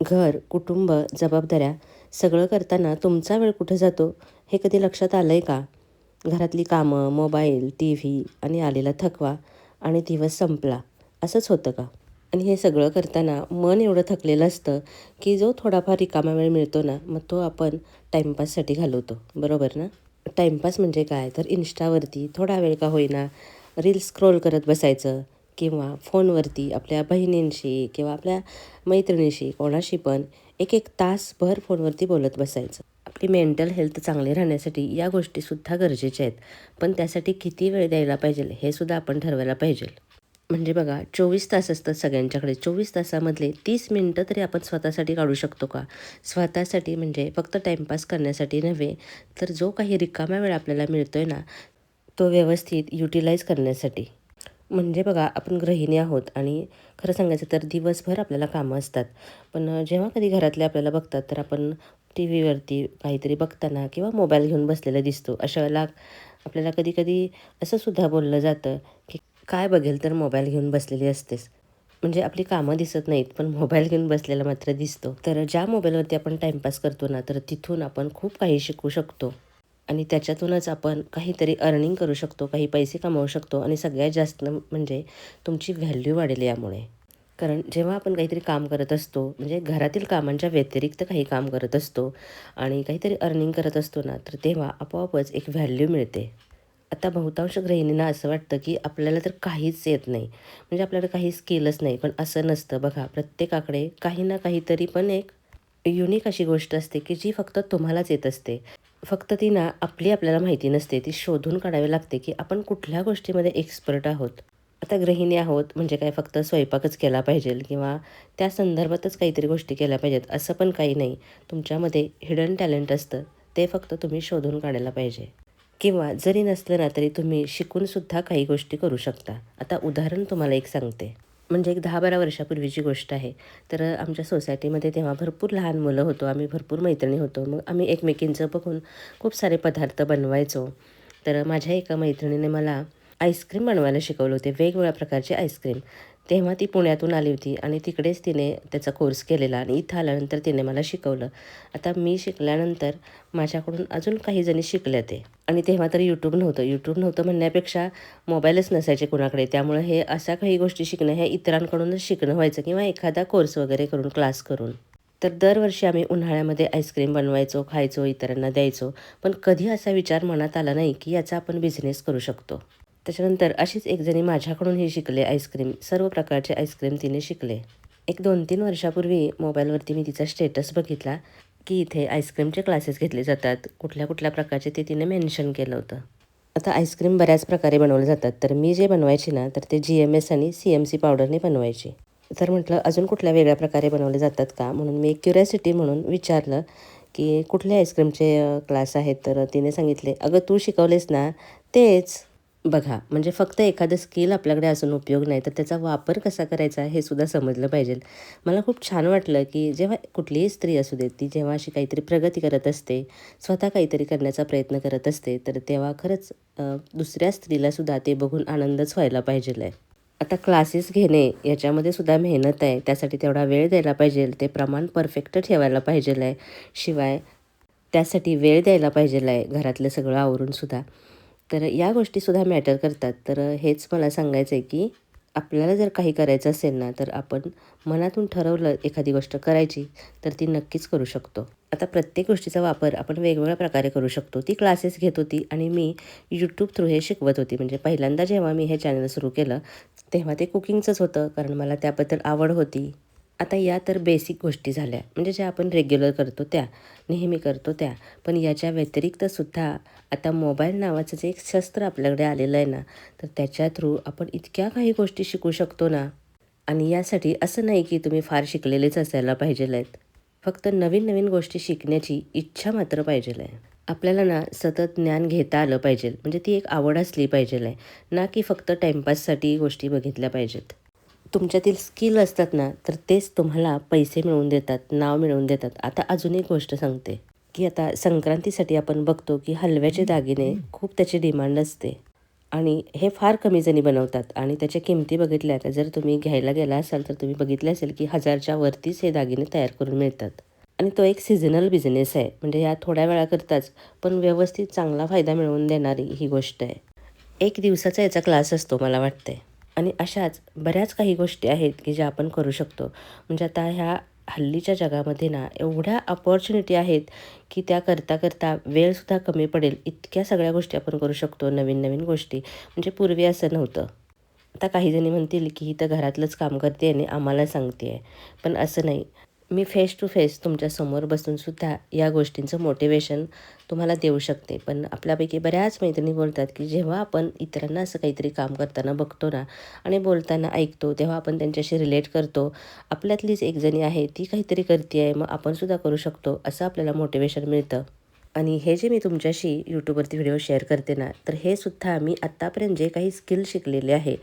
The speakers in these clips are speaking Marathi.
घर कुटुंब जबाबदाऱ्या सगळं करताना तुमचा वेळ कुठे जातो हे कधी लक्षात आलं आहे का? घरातली कामं मोबाईल टी व्ही आणि आलेला थकवा आणि दिवस संपला. असंच होतं का? आणि हे सगळं करताना मन एवढं थकलेलं असतं की जो थोडाफार रिकामा वेळ मिळतो ना मग तो आपण टाईमपाससाठी घालवतो. बरोबर ना? टाईमपास म्हणजे काय? तर इन्स्टावरती थोडा वेळ का होईना रील स्क्रोल करत बसायचं किंवा फोनवरती आपल्या बहिणींशी किंवा आपल्या मैत्रिणीशी कोणाशी पण एक एक तासभर फोनवरती बोलत बसायचं. आपली मेंटल हेल्थ चांगली राहण्यासाठी या गोष्टीसुद्धा गरजेच्या आहेत. पण त्यासाठी किती वेळ द्यायला पाहिजे हे सुद्धा आपण ठरवायला पाहिजे. म्हणजे बघा चोवीस तास असतात सगळ्यांच्याकडे. चोवीस तासामधले तीस मिनटं तरी आपण स्वतःसाठी काढू शकतो का? स्वतःसाठी म्हणजे फक्त टाईमपास करण्यासाठी नव्हे तर जो काही रिकामा वेळ आपल्याला मिळतो आहे ना तो व्यवस्थित युटिलाइज करण्यासाठी. म्हणजे बघा आपण गृहिणी आहोत आणि खरं सांगायचं तर दिवसभर आपल्याला कामं असतात. पण जेव्हा कधी घरातले आपल्याला बघतात तर आपण टी व्हीवरती काहीतरी बघताना किंवा मोबाईल घेऊन बसलेला दिसतो. अशा वेळेला आपल्याला कधी कधी असं सुद्धा बोललं जातं की काय बघेल तर मोबाईल घेऊन बसलेली असतेस. म्हणजे आपली कामं दिसत नाहीत पण मोबाईल घेऊन बसलेला मात्र दिसतो. तर ज्या मोबाईलवरती आपण टाईमपास करतो ना तर तिथून आपण खूप काही शिकू शकतो. आणि त्याच्यातूनच आपण काहीतरी अर्निंग करू शकतो काही पैसे कमावू शकतो आणि सगळ्यात जास्त म्हणजे तुमची व्हॅल्यू वाढेल यामुळे. कारण जेव्हा आपण काहीतरी काम करत असतो म्हणजे घरातील कामांच्या व्यतिरिक्त काही काम करत असतो आणि काहीतरी अर्निंग करत असतो ना तर तेव्हा आपोआपच एक व्हॅल्यू मिळते. आता बहुतांश गृहिणींना असं वाटतं की आपल्याला तर काहीच येत नाही. म्हणजे आपल्याला काही स्किलच नाही पण असं नसतं. बघा प्रत्येकाकडे काही ना काहीतरी पण एक युनिक अशी गोष्ट असते की जी फक्त तुम्हालाच येत असते. फक्त ती ना आपली आपल्याला माहिती नसते ती शोधून काढावी लागते की आपण कुठल्या गोष्टीमध्ये एक्सपर्ट आहोत. आता गृहिणी आहोत म्हणजे काय फक्त स्वयंपाकच केला पाहिजे किंवा त्या संदर्भातच काहीतरी गोष्टी केल्या पाहिजेत असं पण काही नाही. तुमच्यामध्ये हिडन टॅलेंट असतं ते फक्त तुम्ही शोधून काढायला पाहिजे. किंवा जरी नसलं ना तरी तुम्ही शिकूनसुद्धा काही गोष्टी करू शकता. आता उदाहरण तुम्हाला एक सांगते. म्हणजे एक दहा बारा वर्षापूर्वीची गोष्ट आहे. तर आमच्या सोसायटीमध्ये तेव्हा भरपूर लहान मुलं होतो आम्ही भरपूर मैत्रिणी होतो. मग आम्ही एकमेकींचं बघून खूप सारे पदार्थ बनवायचो. तर माझ्या एका मैत्रिणीने मला आईस्क्रीम बनवायला शिकवलं होते वेगवेगळ्या प्रकारचे आईस्क्रीम. तेव्हा ती पुण्यातून आली होती आणि तिकडेच तिने त्याचा कोर्स केलेला आणि इथं आल्यानंतर तिने मला शिकवलं. आता मी शिकल्यानंतर माझ्याकडून अजून काही जणी शिकल्या ते. आणि तेव्हा तर यूट्यूब नव्हतं. यूट्यूब नव्हतं म्हणण्यापेक्षा मोबाईलच नसायचे कुणाकडे. त्यामुळे हे अशा काही गोष्टी शिकणं हे इतरांकडूनच शिकणं व्हायचं किंवा एखादा कोर्स वगैरे करून क्लास करून. तर दरवर्षी आम्ही उन्हाळ्यामध्ये आईस्क्रीम बनवायचो खायचो इतरांना द्यायचो. पण कधी असा विचार मनात आला नाही की याचा आपण बिझनेस करू शकतो. त्याच्यानंतर अशीच एक जणी माझ्याकडूनही शिकले आईस्क्रीम. सर्व प्रकारचे आईस्क्रीम तिने शिकले. एक दोन तीन वर्षापूर्वी मोबाईलवरती मी तिचा स्टेटस बघितला की इथे आईस्क्रीमचे क्लासेस घेतले जातात. कुठल्या कुठल्या प्रकारचे ते तिने मेन्शन केलं होतं. आता आईस्क्रीम बऱ्याच प्रकारे बनवले जातात. तर मी जे बनवायची ना तर ते जी एम एस आणि सी एम सी पावडरने बनवायची. तर म्हटलं अजून कुठल्या वेगळ्या प्रकारे बनवले जातात का? म्हणून मी क्युरियासिटी म्हणून विचारलं की कुठले आईस्क्रीमचे क्लास आहेत? तर तिने सांगितले अगं तू शिकवलेस ना तेच. बघा म्हणजे फक्त एखादं स्किल आपल्याकडे असून उपयोग नाही तर त्याचा वापर कसा करायचा हे सुद्धा समजलं पाहिजे. मला खूप छान वाटलं की जेव्हा कुठलीही स्त्री असू देत ती जेव्हा अशी काहीतरी प्रगती करत असते स्वतः काहीतरी करण्याचा प्रयत्न करत असते तर तेव्हा खरंच दुसऱ्या स्त्रीलासुद्धा ते बघून आनंदच व्हायला पाहिजे आहे. आता क्लासेस घेणे याच्यामध्ये सुद्धा मेहनत आहे त्यासाठी तेवढा वेळ द्यायला पाहिजे ते प्रमाण परफेक्ट ठेवायला पाहिजे आहे. शिवाय त्यासाठी वेळ द्यायला पाहिजे आहे घरातलं सगळं आवरूनसुद्धा तर या गोष्टीसुद्धा मॅटर करतात. तर हेच मला सांगायचं आहे की आपल्याला जर काही करायचं असेल ना तर आपण मनातून ठरवलं एखादी गोष्ट करायची तर ती नक्कीच करू शकतो. आता प्रत्येक गोष्टीचा वापर आपण वेगवेगळ्या प्रकारे करू शकतो. ती क्लासेस घेत होती आणि मी यूट्यूब थ्रू हे शिकवत होती. म्हणजे पहिल्यांदा जेव्हा मी हे चॅनल सुरू केलं तेव्हा ते कुकिंगचंच होतं कारण मला त्याबद्दल आवड होती. आता या तर बेसिक गोष्टी झाल्या. म्हणजे ज्या आपण रेग्युलर करतो त्या नेहमी करतो त्या. पण याच्या व्यतिरिक्तसुद्धा आता मोबाईल नावाचं जे एक शस्त्र आपल्याकडे आलेलं आहे ना तर त्याच्या थ्रू आपण इतक्या काही गोष्टी शिकू शकतो ना. आणि यासाठी असं नाही की तुम्ही फार शिकलेलेच असायला पाहिजे आहेत फक्त नवीन नवीन गोष्टी शिकण्याची इच्छा मात्र पाहिजे आहे आपल्याला ना सतत ज्ञान घेता आलं पाहिजे म्हणजे ती एक आवड असली पाहिजे आहे ना की फक्त टाईमपाससाठी गोष्टी बघितल्या पाहिजेत. तुमच्यातील स्किल असतात ना तर तेच तुम्हाला पैसे मिळवून देतात नाव मिळवून देतात. आता अजून एक गोष्ट सांगते की आता संक्रांतीसाठी आपण बघतो की हलव्याचे दागिने खूप त्याची डिमांड असते. आणि हे फार कमी जणी बनवतात. आणि त्याच्या किमती बघितल्या तर जर तुम्ही घ्यायला गेला असाल तर तुम्ही बघितले असेल की हजारच्या वरतीच हे दागिने तयार करून मिळतात. आणि तो एक सिझनल बिझनेस आहे. म्हणजे या थोड्या वेळाकरताच पण व्यवस्थित चांगला फायदा मिळवून देणारी ही गोष्ट आहे. एक दिवसाचा याचा क्लास असतो मला वाटते आणि अशाच बऱ्याच काही गोष्टी आहेत की ज्या आपण करू शकतो. म्हणजे आता ह्या हल्लीच्या जगामध्ये ना एवढ्या अपॉर्च्युनिटी आहेत की त्या करता करता वेळसुद्धा कमी पडेल. इतक्या सगळ्या गोष्टी आपण करू शकतो नवीन नवीन गोष्टी. म्हणजे पूर्वी असं नव्हतं. आता काही जणी म्हणतील की ही तर घरातलंच काम करते आणि आम्हाला सांगते आहे पण असं नाही. मी फेस टू फेस तुमच्यासमोर बसूनसुद्धा या गोष्टींचं मोटिवेशन तुम्हाला देऊ शकते. पण आपल्यापैकी बऱ्याच मैत्रिणी बोलतात की जेव्हा आपण इतरांना असं काहीतरी काम करताना बघतो ना आणि बोलताना ऐकतो तेव्हा आपण त्यांच्याशी रिलेट करतो. आपल्यातलीच एक जणी आहे ती काहीतरी करते आहे मग आपणसुद्धा करू शकतो असं आपल्याला मोटिवेशन मिळतं. आणि हे जे मी तुमच्याशी यूट्यूबवरती व्हिडिओ शेअर करते ना तर हे सुद्धा मी आत्तापर्यंत जे काही स्किल शिकलेले आहे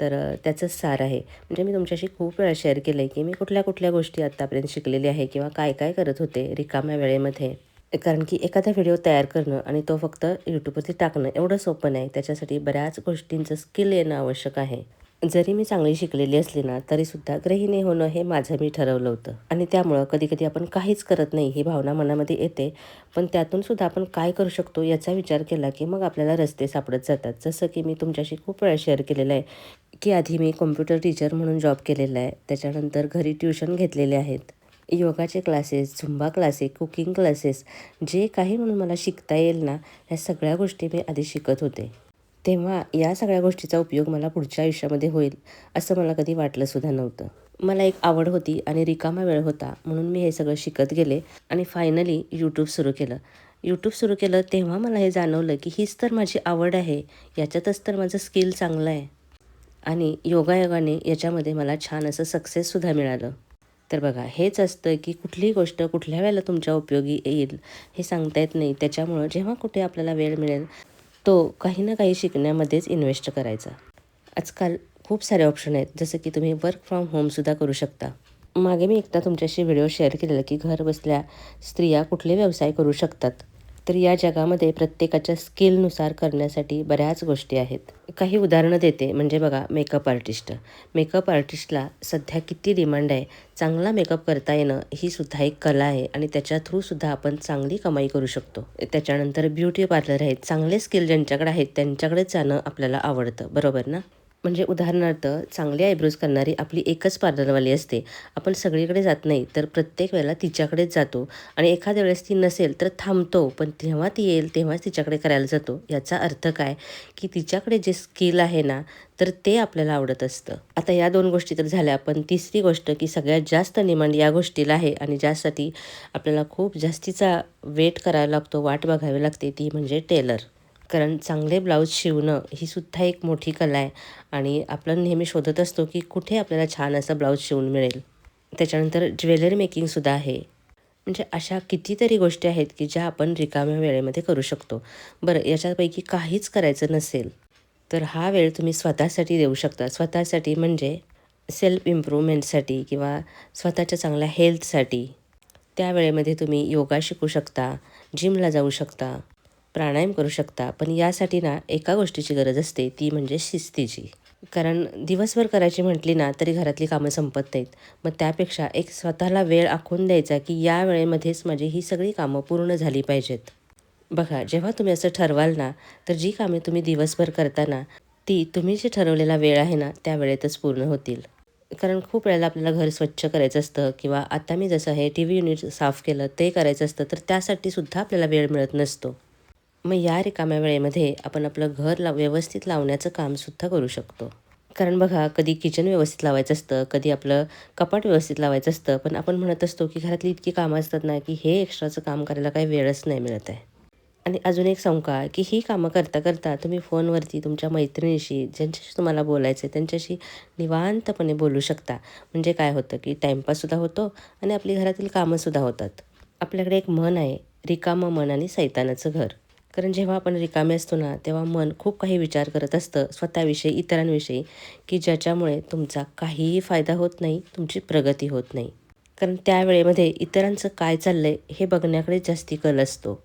तर त्याचंच सार आहे. म्हणजे मी तुमच्याशी खूप वेळा शेअर केलं आहे की मी कुठल्या कुठल्या गोष्टी आत्तापर्यंत शिकलेली आहे किंवा काय काय करत होते रिकाम्या वेळेमध्ये. कारण की एखादा व्हिडिओ तयार करणं आणि तो फक्त यूट्यूबवरती टाकणं एवढं सोपं नाही. त्याच्यासाठी बऱ्याच गोष्टींचं स्किल येणं आवश्यक आहे. जरी मी चांगली शिकलेली असली ना तरीसुद्धा गृहिणी होणं हे माझं मी ठरवलं होतं. आणि त्यामुळं कधीकधी आपण काहीच करत नाही ही भावना मनामध्ये येते. पण त्यातून सुद्धा आपण काय करू शकतो याचा विचार केला की मग आपल्याला रस्ते सापडत जातात. जसं की मी तुमच्याशी खूप वेळा शेअर केलेलं आहे की आधी मी कॉम्प्युटर टीचर म्हणून जॉब केलेला आहे. त्याच्यानंतर घरी ट्युशन घेतलेले आहेत. योगाचे classes Zumba classes cooking classes जे काही म्हणून मला शिकता येईल ना ह्या सगळ्या गोष्टी मी आधी शिकत होते. तेव्हा या सगळ्या गोष्टीचा उपयोग मला पुढच्या आयुष्यामध्ये होईल असं मला कधी वाटलंसुद्धा नव्हतं. मला एक आवड होती आणि रिकामा वेळ होता म्हणून मी हे सगळं शिकत गेले आणि फायनली यूट्यूब सुरू केलं. यूट्यूब सुरू केलं तेव्हा मला हे जाणवलं की हीच तर माझी आवड आहे. याच्यातच तर माझं स्किल चांगलं आहे. आणि योगायोगाने याच्यामध्ये मला छान असं सक्सेससुद्धा मिळालं. तर बघा हेच असतं की कुठलीही गोष्ट कुठल्या वेळेला तुमच्या उपयोगी येईल हे सांगता येत नाही. त्याच्यामुळं जेव्हा कुठे आपल्याला वेळ मिळेल तो काही ना काही शिकण्यामध्येच इन्व्हेस्ट करायचा. आजकाल खूप सारे ऑप्शन आहेत जसं की तुम्ही वर्क फ्रॉम होमसुद्धा करू शकता. मागे मी एकदा तुमच्याशी व्हिडिओ शेअर केलेला की घर बसल्या स्त्रिया कुठले व्यवसाय करू शकतात. तर या जगामध्ये प्रत्येकाच्या स्किलनुसार करण्यासाठी बऱ्याच गोष्टी आहेत. काही उदाहरणं देते म्हणजे बघा मेकअप आर्टिस्ट मेकअप आर्टिस्टला सध्या किती डिमांड आहे? चांगला मेकअप करता येणं ही सुद्धा एक कला आहे आणि त्याच्या थ्रूसुद्धा आपण चांगली कमाई करू शकतो. त्याच्यानंतर ब्युटी पार्लर आहेत. चांगले स्किल ज्यांच्याकडे आहेत त्यांच्याकडेच जाणं आपल्याला आवडतं. बरोबर ना? म्हणजे उदाहरणार्थ चांगली आयब्रोज करणारी आपली एकच पार्लरवाली असते. आपण सगळीकडे जात नाही तर प्रत्येक वेळेला तिच्याकडेच जातो. आणि एखाद्या वेळेस ती नसेल तर थांबतो. पण जेव्हा ती येईल तेव्हाच तिच्याकडे करायला जातो. याचा अर्थ काय? की तिच्याकडे जे स्किल आहे ना तर ते आपल्याला आवडत असतं. आता या दोन गोष्टी तर झाल्या पण तिसरी गोष्ट की सगळ्यात जास्त निमांड या गोष्टीला आहे. आणि ज्यासाठी आपल्याला खूप जास्तीचा वेट करावा लागतो वाट बघावी लागते ती म्हणजे टेलर. कारण चांगले ब्लाऊज शिवणं ही सुद्धा एक मोठी कला आहे. आणि आपण नेहमी शोधत असतो की कुठे आपल्याला छान असं ब्लाऊज शिवून मिळेल. त्याच्यानंतर ज्वेलरी मेकिंगसुद्धा आहे. म्हणजे अशा कितीतरी गोष्टी आहेत की ज्या आपण रिकाम्या वेळेमध्ये करू शकतो. बरं याच्यापैकी काहीच करायचं नसेल तर हा वेळ तुम्ही स्वतःसाठी देऊ शकता. स्वतःसाठी म्हणजे सेल्फ इम्प्रूव्हमेंटसाठी किंवा स्वतःच्या चांगल्या हेल्थसाठी त्या वेळेमध्ये तुम्ही योगा शिकू शकता जिमला जाऊ शकता प्राणायाम करू शकता पण यासाठी ना एका गोष्टीची गरज असते ती म्हणजे शिस्तीची. कारण दिवसभर करायची म्हटली ना तरी घरातली कामं संपत नाहीत. मग त्यापेक्षा एक स्वतःला वेळ आखून द्यायचा की या वेळेमध्येच माझी ही सगळी कामं पूर्ण झाली पाहिजेत. बघा जेव्हा तुम्ही असं ठरवाल ना तर जी कामे तुम्ही दिवसभर करताना ती तुम्ही जे ठरवलेला वेळ आहे ना त्या वेळेतच पूर्ण होतील. कारण खूप वेळेला आपल्याला घर स्वच्छ करायचं असतं किंवा आता मी जसं हे टी व्ही युनिट साफ केलं ते करायचं असतं तर त्यासाठी सुद्धा आपल्याला वेळ मिळत नसतो. मग या रिकाम्या वेळेमध्ये आपण आपलं घर ला व्यवस्थित लावण्याचं कामसुद्धा करू शकतो. कारण बघा कधी किचन व्यवस्थित लावायचं असतं कधी आपलं कपाट व्यवस्थित लावायचं असतं पण आपण म्हणत असतो की घरातली इतकी कामं असतात ना की हे एक्स्ट्राचं काम करायला काही वेळच नाही मिळत आहे. आणि अजून एक सांगू का की ही कामं करता करता तुम्ही फोनवरती तुमच्या मैत्रिणीशी ज्यांच्याशी तुम्हाला बोलायचं आहे त्यांच्याशी निवांतपणे बोलू शकता. म्हणजे काय होतं की टाईमपाससुद्धा होतो आणि आपली घरातील कामंसुद्धा होतात. आपल्याकडे एक मन आहे रिकामं मन आणि सैतानाचं घर. कारण जेव्हा आपण रिकामे असतो ना तेव्हा मन खूप काही विचार करत असतं स्वतःविषयी इतरांविषयी की ज्याच्यामुळे तुमचा काहीही फायदा होत नाही तुमची प्रगती होत नाही. कारण त्यावेळेमध्ये इतरांचं काय चाललं आहे हे बघण्याकडे जास्ती कल असतो.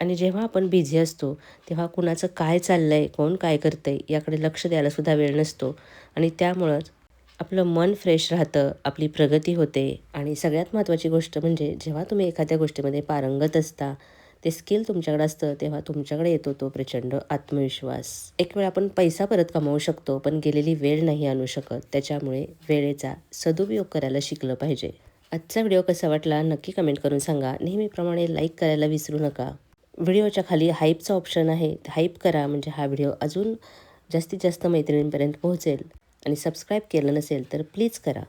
आणि जेव्हा आपण बिझी असतो तेव्हा कुणाचं काय चाललं आहे कोण काय करतं आहे याकडे लक्ष द्यायलासुद्धा वेळ नसतो. आणि त्यामुळंच आपलं मन फ्रेश राहतं आपली प्रगती होते. आणि सगळ्यात महत्त्वाची गोष्ट म्हणजे जेव्हा तुम्ही एखाद्या गोष्टीमध्ये पारंगत असता ते स्किल तुमच्याकडे असतं तेव्हा तुमच्याकडे येतो तो प्रचंड आत्मविश्वास. एक वेळ आपण पैसा परत कमावू शकतो पण गेलेली वेळ नाही आणू शकत. त्याच्यामुळे वेळेचा सदुपयोग करायला शिकलं पाहिजे. आजचा व्हिडिओ कसा वाटला नक्की कमेंट करून सांगा. नेहमीप्रमाणे लाईक करायला विसरू नका. व्हिडिओच्या खाली हाईपचा ऑप्शन आहे. हाईप करा म्हणजे हा व्हिडिओ अजून जास्तीत जास्त मैत्रिणींपर्यंत पोहोचेल. आणि सबस्क्राईब केलं नसेल तर प्लीज करा.